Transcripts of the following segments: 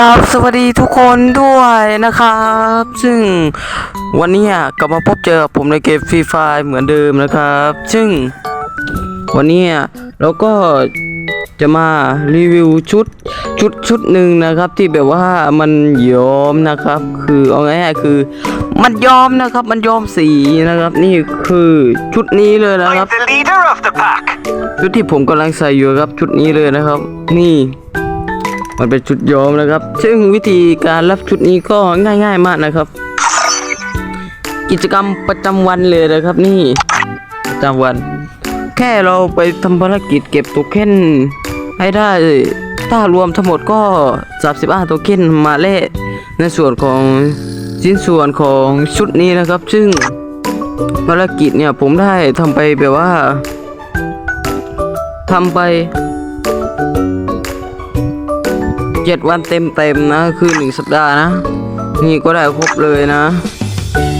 กราบสวัสดีทุกคนด้วยนะครับ ซึ่งวันนี้อะกลับมาพบเจอกับผมในเกมฟรีไฟเหมือนเดิมนะครับ ซึ่งวันนี้อะเราก็จะมารีวิวชุดชุดชุดหนึ่งนะครับที่แบบว่ามันย้อมนะครับ คือเอาง่ายๆคือมันย้อมนะครับมันย้อมสีนะครับ นี่คือชุดนี้เลยนะครับ I'm the leader of the pack. ชุดที่ผมกำลังใส่อยู่ครับชุดนี้เลยนะครับ นี่ มันเป็นชุดย้อมนะครับ ซึ่งวิธีการรับชุดนี้ก็ง่าย ๆ มากนะครับ กิจกรรมประจำวันเลยนะครับ นี่ประจำวัน แค่เราไปทำภารกิจเก็บโทเค็นให้ได้ถ้ารวมทั้งหมดก็35โทเค็นมาเล่ในส่วนของชิ้นส่วนของชุดนี้นะครับ ซึ่งภารกิจเนี่ยผมได้ทำไปแบบว่าทำไป เจ็ดวันเต็มเต็มๆนะ คือหนึ่งสัปดาห์นะ นี่ก็ได้ครบเลยนะ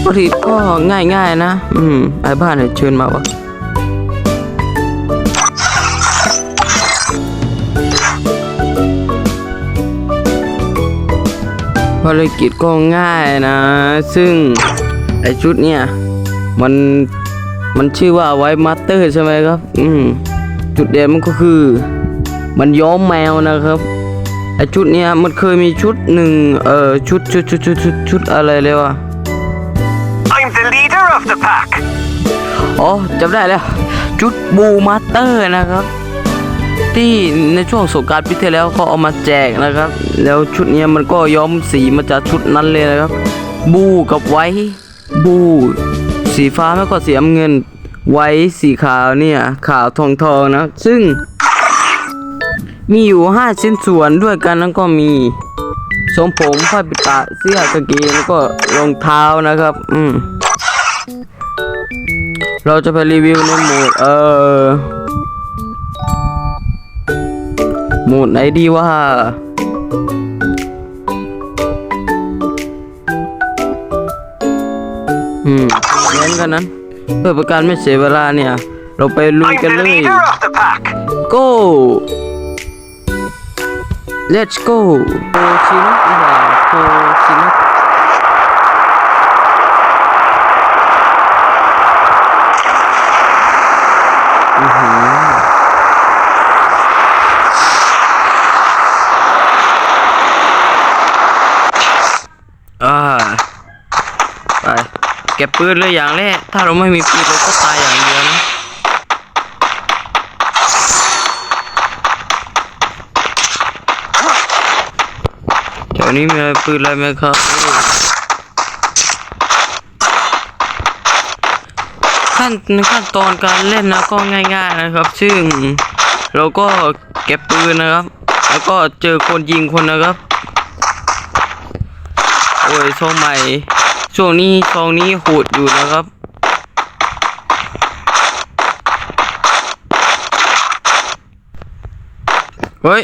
ปกติก็ง่ายๆนะ อืมไอ้บ้านเนี่ยเชิญมาวะภารกิจก็ง่ายนะ ซึ่งไอชุดเนี่ยมันมันชื่อว่าไวมาสเตอร์ใช่ไหมครับ อืมจุดเด่นมันก็คือ มันย้อมแมวนะครับ ไอชุดเนี้ยมันเคยมีชุดหนึ่งเอ่อชุดชุดชุดชุดชุดชุดอะไรเลยวะ I'm the leader of the pack. อ๋อจำได้แล้ว ชุดบูมาสเตอร์นะครับ ที่ในช่วงสงการปีที่แล้วเขาเอามาแจกนะครับ แล้วชุดเนี้ยมันก็ย้อมสีมาจากชุดนั้นเลยนะครับ บูกับไว้บูสีฟ้าไม่ก็สีน้ำเงิน ไว้สีขาวเนี่ยขาวทองทองนะ ซึ่ง มีอยู่ห้าชิ้นส่วนด้วยกันแล้วก็มีทรงผมผ้าปิดตาเสื้อกางเกงแล้วก็รองเท้านะครับ อืมเราจะไปรีวิวในโหมดเออโหมดไหนดีว่าอืมงั้นกันนั้นเพื่อประการไม่เสียเวลาเนี่ย เราไปลุย I'm กัน the เลย leader of the pack. go let's go โคชินอีหว่าโคชินอือหืออ่าไป เก็บปืนเลยอย่างแรก ถ้าเราไม่มีปืนเราก็ตายอย่าง วนนี้มีอะไรปืนอะไรไหมครับขั้นขั้นตอนการเล่นนะก็ง่ายๆนะครับ ซึ่งเราก็เก็บปืนนะครับ แล้วก็เจอคนยิงคนนะครับ โอ้ยโซงใหม่ช่วงนี้ซองนี้โหดอยู่นะครับเฮ้ย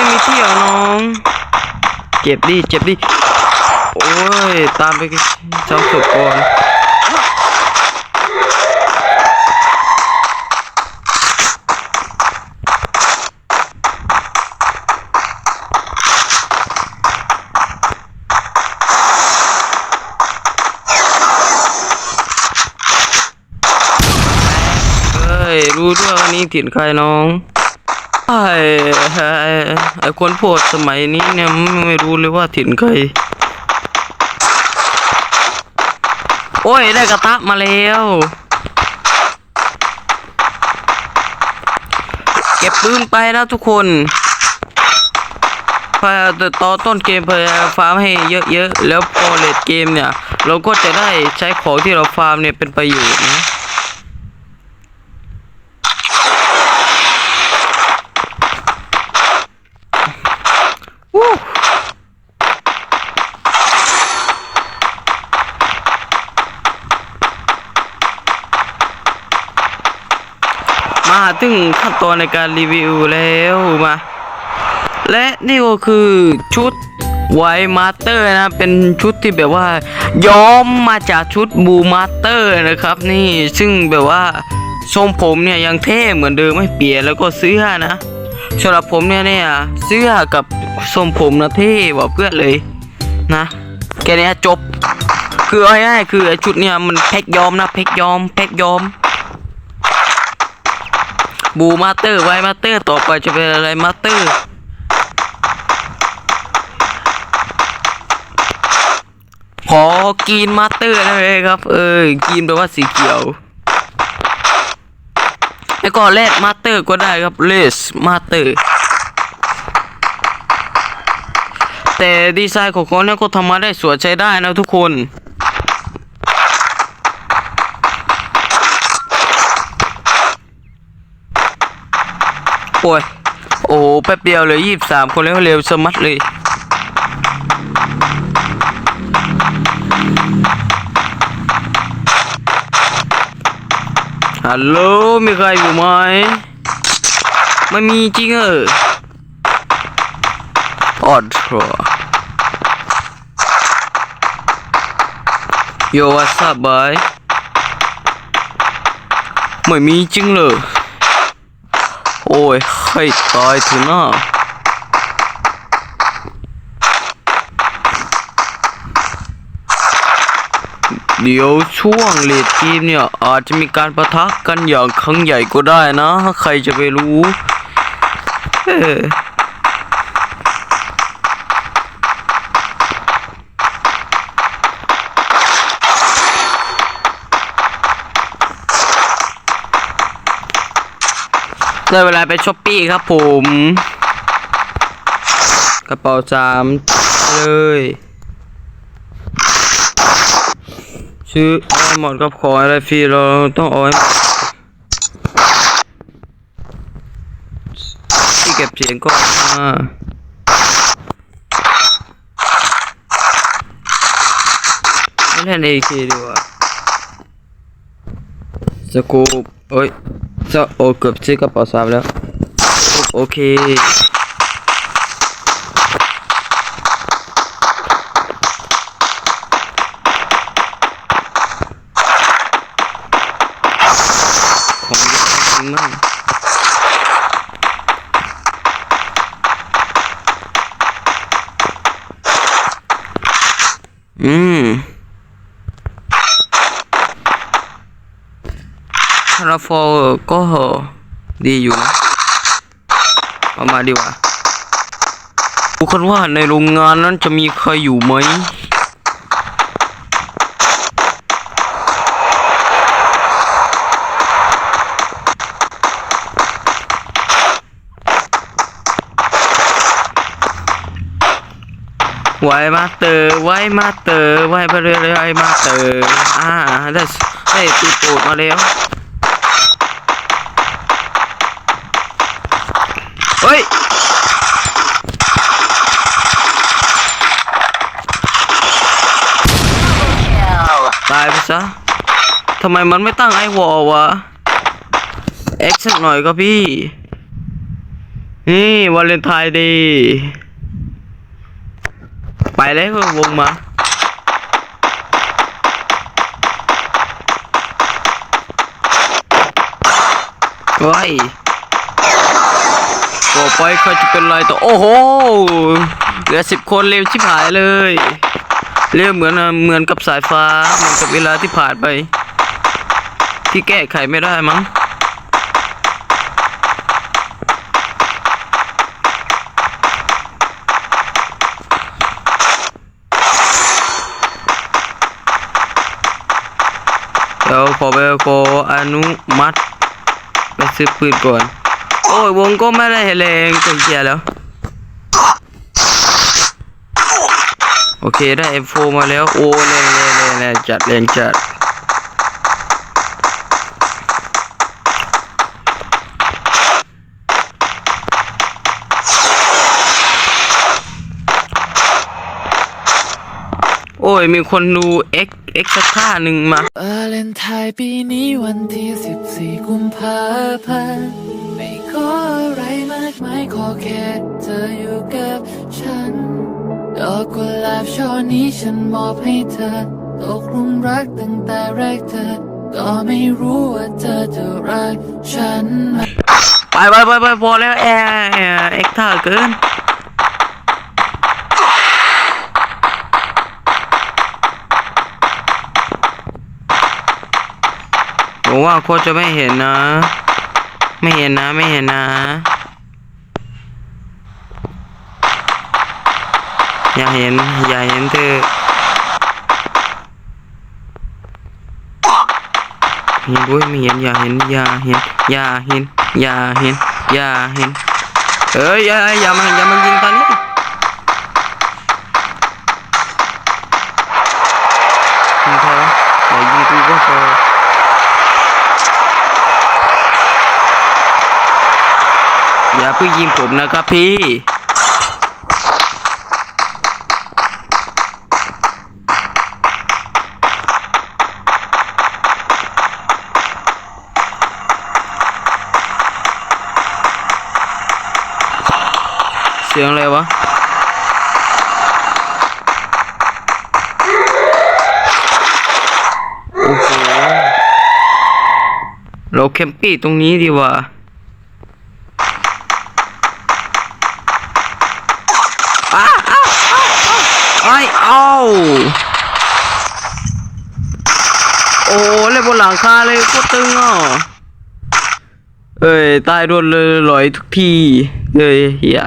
ไม่มีที่เหรอน้อง เจ็บดิ เจ็บดิ โอ้ย ตามไปเจ้าศพก่อนเฮ้ยรู้ด้วยว่านี่ถิ่นใครน้อง ไอ้ไอ้คนโพดสมัยนี้เนี่ยไม่รู้เลยว่าถิ่นใครโอ้ย ได้กระทะมาแล้ว เก็บปืนไปนะทุกคนพยายามต่อต้นเกมพยายามฟาร์มให้เยอะๆ แล้วพอเลดเกมเนี่ย เราก็จะได้ใช้ของที่เราฟาร์มเนี่ยเป็นประโยชน์นะ มาถึงขั้นตอนในการรีวิวแล้วมา และนี่ก็คือชุดไวมาสเตอร์นะ เป็นชุดที่แบบว่า ย้อมมาจากชุดบูมาสเตอร์นะครับ นี่ซึ่งแบบว่าทรงผมเนี่ยยังเท่เหมือนเดิมไม่เปลี่ยนแล้วก็เสื้อนะสำหรับผมเนี่ยเนี่ยเสื้อกับทรงผมนะเท่กว่าเพื่อนเลยนะแค่เนี้ยจบ คือง่ายๆคือชุดเนี่ยมันแพ็กยอมนะแพ็กยอมแพ็กยอม บูมาเตอร์ไวมาเตอร์ต่อไปจะเป็นอะไรมาเตอร์ขอกินมาเตอร์ได้ไหมครับ เออกินแปลว่าสีเขียว แล้วก็เลดมาเตอร์ก็ได้ครับเลสมาเตอร์แต่ดีไซน์ของเขาเนี่ยก็ทำมาได้สวยใช้ได้นะทุกคน โอ้ยโอ้แป๊บเดียวเลยยี่สิบสามคนแล้วเร็วสมัดเลยฮัลโหลมีใครอยู่ไหมไม่มีจริงเออออดทรโยวัสบายไม่มีจริงเลย โอ้ยให้ตายเถอะนะเดี๋ยวช่วงเลดทีมเนี่ยอาจจะมีการประทะกันอย่างครั้งใหญ่ก็ได้นะ ใครจะไปรู้ เออ ได้เวลาไปช้อปปี้ครับผม กระเป๋าสามเลยซื้อหมดกับขออะไรฟรีเราต้องเอาให้ที่เก็บเสียงก็มาไม่เล่นเอเคดีกว่าสกูปเอ้ย จะโอเกือบซื้อกระเป๋าสามแล้ว โอเค ของเยอะจริงมากอืมคา ราฟอลก็ดีอยู่นะเอามาดีกว่าดูกันว่าในโรงงานนั้นจะมีใครอยู่ไหมไว้มาเตอร์ไว้มาเตอร์ไว้ไปเรื่อยๆมาเตอร์อ่าได้ได้ตีตูดมาแล้ว เฮ้ย ตายไปซะทำไมมันไม่ตั้งไอวอลวะเอ็กซ์สักหน่อยก็พี่ นี่วาเลนไทน์ดี ไปแล้ววงมาว้าย ต่อไปใครจะเป็นไรต่อ โอ้โห เหลือสิบคนเร็วชิบหายเลย เร็วเหมือนเหมือนกับสายฟ้า เหมือนกับเวลาที่ผ่านไป ที่แก้ไขไม่ได้มั้งเดี๋ยวขอไปขออนุมัติ ไปซื้อปืนก่อน โอ้ยวงก็ไม่ได้แรงก็เกียแล้ว โอเคได้ M4 มาแล้ว โอ้แรงแรงแรงจัดแรงจัดโอ้ย มีคนดู X X สักท่าหนึ่งมา วาเลนไทน์ปีนี้วันที่ 14 กุมภาพันธ์ ขออะไรมากมายขอแค่เธออยู่กับฉัน ดอกกุหลาบช่อนี้ฉันมอบให้เธอ ตกลุมรักตั้งแต่แรกเธอ ก็ไม่รู้ว่าเธอจะรักฉันไหม ไปไปไปไปพอแล้วแอร์แอร์เอ็กท่าเกิน ผมว่าโค้ชจะไม่เห็นนะ ไม่เห็นนะไม่เห็นนะอย่าเห็นอย่าเห็นเธอเห็นด้วยไม่เห็นอย่าเห็นอย่าเห็นอย่าเห็นอย่าเห็นอย่าเห็นเอ้ยอย่าอย่ามาอย่ามายิงตอนนี้ อย่าเพิ่งยิงผมนะครับพี่เสียงอะไรวะ โอ้โห เราแคมปี้ตรงนี้ดีว่าอ้า อ้าอ้าไอ้เอาโอ้เล่นบนหลังคาเลยโคตรตึงอะเอ้ยตายโดนเลยลอยทุกทีเอ้ยเฮีย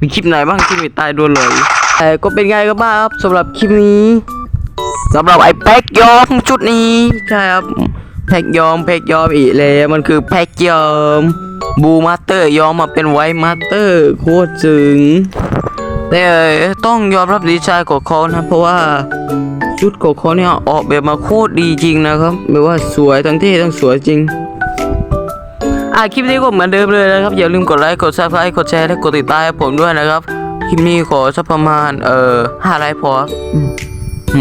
มีคลิปไหนบ้างที่มีตายโดนลอยแต่ก็เป็นไงกันบ้างครับสำหรับคลิปนี้สำหรับไอ้แพ็กยอมชุดนี้ใช่ครับแพ็กยอมแพ็กยอมอีกแล้วมันคือแพ็กยอมบูมาสเตอร์ยอมมาเป็นไวมาสเตอร์โคตรจึง แต่ต้องยอมรับดีใจกับเขานะ เพราะว่าชุดของเขาเนี่ยออกแบบมาโคตรดีจริงนะครับแบบว่าสวยทั้งเท่ทั้งสวยจริงอะคลิปนี้ก็เหมือนเดิมเลยนะครับ อย่าลืมกดไลค์กดซับสไครต์กดแชร์และกดติดตามให้ผมด้วยนะครับ คลิปนี้ขอสักประมาณเอ่อห้าไลค์พอ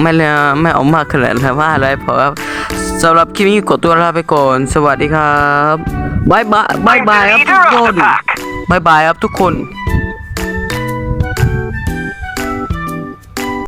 ไม่เลยไม่เอามากขนาดนั้นห้าไลค์พอครับสำหรับคลิปนี้ขอตัวลาไปก่อน สวัสดีครับบายบายบายบายครับทุกคนบายบายครับทุกคน